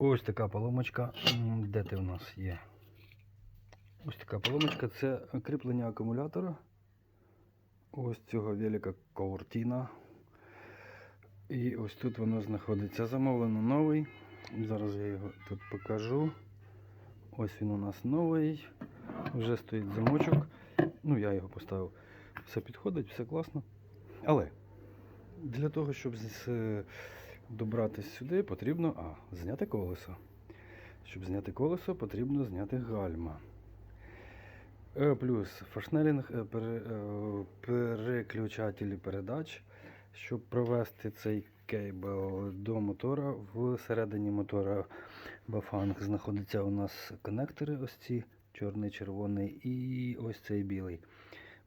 Ось така поломочка. Де ти в нас є? Ось така поломочка це кріплення акумулятора. Ось цього велика Кортіна. І ось тут воно знаходиться. Замовлено новий. Зараз я його тут покажу. Ось він у нас новий. Вже стоїть замочок. Ну, я його поставив. Все підходить, все класно. Але для того, щоб з- е, добратися сюди, потрібно а, зняти колесо. Щоб зняти колесо, потрібно зняти гальма. Е, Плюс форшнелінг, е, е, переключателі передач, щоб провести цей кейбл до мотора. Всередині мотора Бафанг знаходяться у нас конектори, ось ці чорний, червоний і ось цей білий.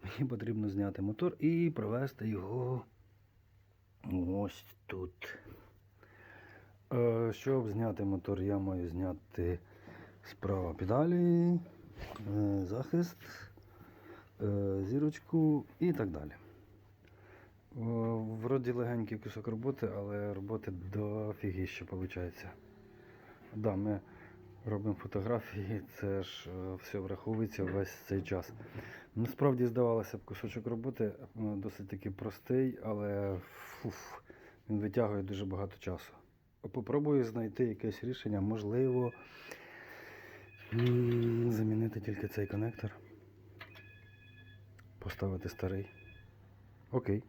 Мені потрібно зняти мотор і провести його ось тут. Е, Щоб зняти мотор, я маю зняти справа педалі, е, захист, е, зірочку і так далі. Вроді легенький кусок роботи, але роботи дофігіще виходить. Да, ми робимо фотографії, це ж все враховується весь цей час. Насправді здавалося б, кусочок роботи досить таки простий, але фуф, він витягує дуже багато часу. Попробую знайти якесь рішення, можливо, замінити тільки цей конектор, поставити старий. Окей.